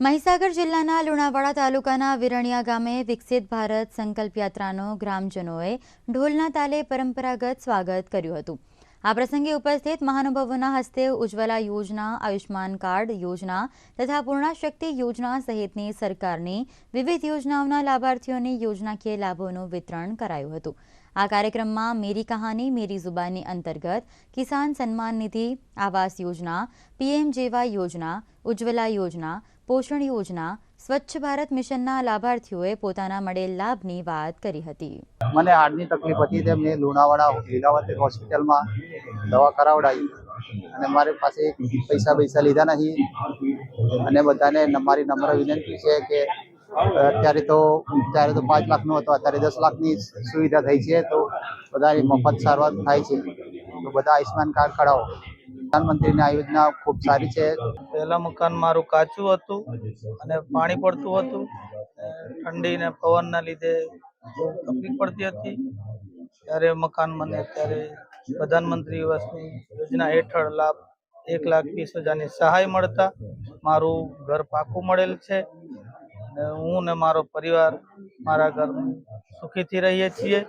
મહીસાગર જિલ્લાના લુણાવાડા તાલુકાના વિરણિયા ગામે વિકસિત ભારત સંકલ્પ યાત્રાનો ગ્રામજનોએ ઢોલના તાલે પરંપરાગત સ્વાગત કર્યું હતું. આ પ્રસંગે ઉપસ્થિત મહાનુભાવોના હસ્તે ઉજ્જવલા યોજના આયુષ્માન કાર્ડ યોજના તથા પૂર્ણાશક્તિ યોજના સહિતની સરકારની વિવિધ યોજનાઓના લાભાર્થીઓને યોજનાકીય લાભોનું વિતરણ કરાયું હતું. આ કાર્યક્રમમાં મેરી કહાની, મેરી જુબાની અંતર્ગત કિસાન સન્માન નિધિ, આવાસ યોજના, પીએમ જેવા યોજના, ઉજ્જવલા યોજના, પોષણ યોજના, સ્વચ્છ ભારત મિશનના લાભાર્થીઓએ પોતાના મળેલ લાભની વાત કરી હતી. મને હાર્ટની તકલીફ હતી તે મેં લુણાવાડા લીલાવતી હોસ્પિટલમાં દવા કરાવડાવી અને મારી પાસે પૈસા પૈસા લીધા નથી અને બધાને મારી નમ્ર વિનંતી છે કે અત્યારે તો ત્યારે તો પાંચ લાખનું હતું, અત્યારે દસ લાખની સુવિધા થઈ છે, તો બધાની મફત સારવાર થાય છે. તો બધા આયુષ્માન કાર્ડ કઢાવો. પ્રધાનમંત્રીની આ યોજના ખૂબ સારી છે. પહેલાં મકાન મારું કાચું હતું અને પાણી પડતું હતું. ઠંડી ને પવનના લીધે તકલીફ પડતી હતી. ત્યારે મકાન મને અત્યારે પ્રધાનમંત્રી આવાસની યોજના હેઠળ લાભ એક લાખ વીસ હજારની સહાય મળતા મારું ઘર પાકું મળેલ છે. હું ને મારો પરિવાર મારા ઘર સુખીથી રહીએ છીએ.